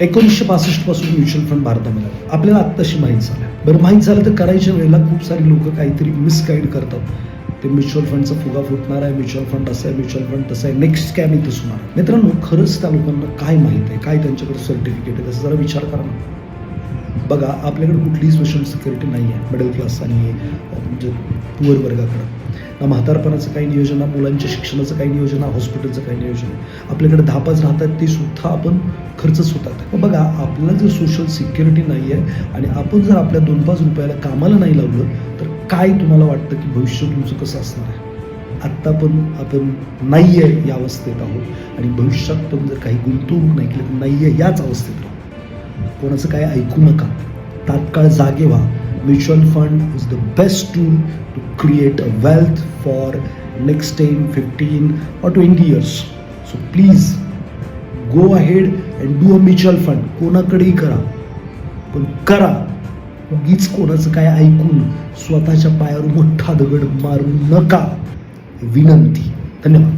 एकोणीसशे पासष्टपासून mutual fund भारतामध्ये आपल्याला आत्ताशी माहीत झालं बरं माहीत झालं तर करायच्या वेळेला खूप सारे लोक काहीतरी मिसगाईड करतात. ते म्युच्युअल फंडचा फुगा फुटणार आहे म्युच्युअल फंड असं आहे म्युच्युअल फंड तसं आहे नेक्स्ट स्कॅम इथं होणार मित्रांनो खरंच त्या लोकांना काय माहीत आहे? काय त्यांच्याकडे सर्टिफिकेट आहे? त्याचा जरा विचार करा ना. बघा आपल्याकडे कुठलीही सोशल सिक्युरिटी नाही आहे मिडल क्लास आणि म्हणजे पुअर वर्गाकडं. ना म्हातारपणाचं काही नियोजन ना मुलांच्या शिक्षणाचं काही नियोजन ना हॉस्पिटलचं काही नियोजन. आहे आपल्याकडे दहा पाच राहतात ते सुद्धा आपण खर्चच होतात मग बघा आपल्याला जर सोशल सिक्युरिटी नाही आहे आणि आपण जर आपल्या दोन पाच रुपयाला कामाला नाही लावलं तर काय तुम्हाला वाटतं की भविष्य तुमचं कसं असणार आहे? आत्ता पण आपण नाही आहे या अवस्थेत आहोत. आणि भविष्यात पण जर काही गुंतवणूक नाही केली तर नाही आहे याच अवस्थेत राहू कोणाचं काय ऐकू नका. तात्काळ जागे व्हा. Mutual fund is the best tool to create a wealth for next ten fifteen और twenty years. So please go ahead and do a mutual fund कोणाकडेही करा. पण करा. उगीच कोणाचं काय ऐकून स्वतःच्या पायावर मोठा दगड मारू नका. विनंती. धन्यवाद.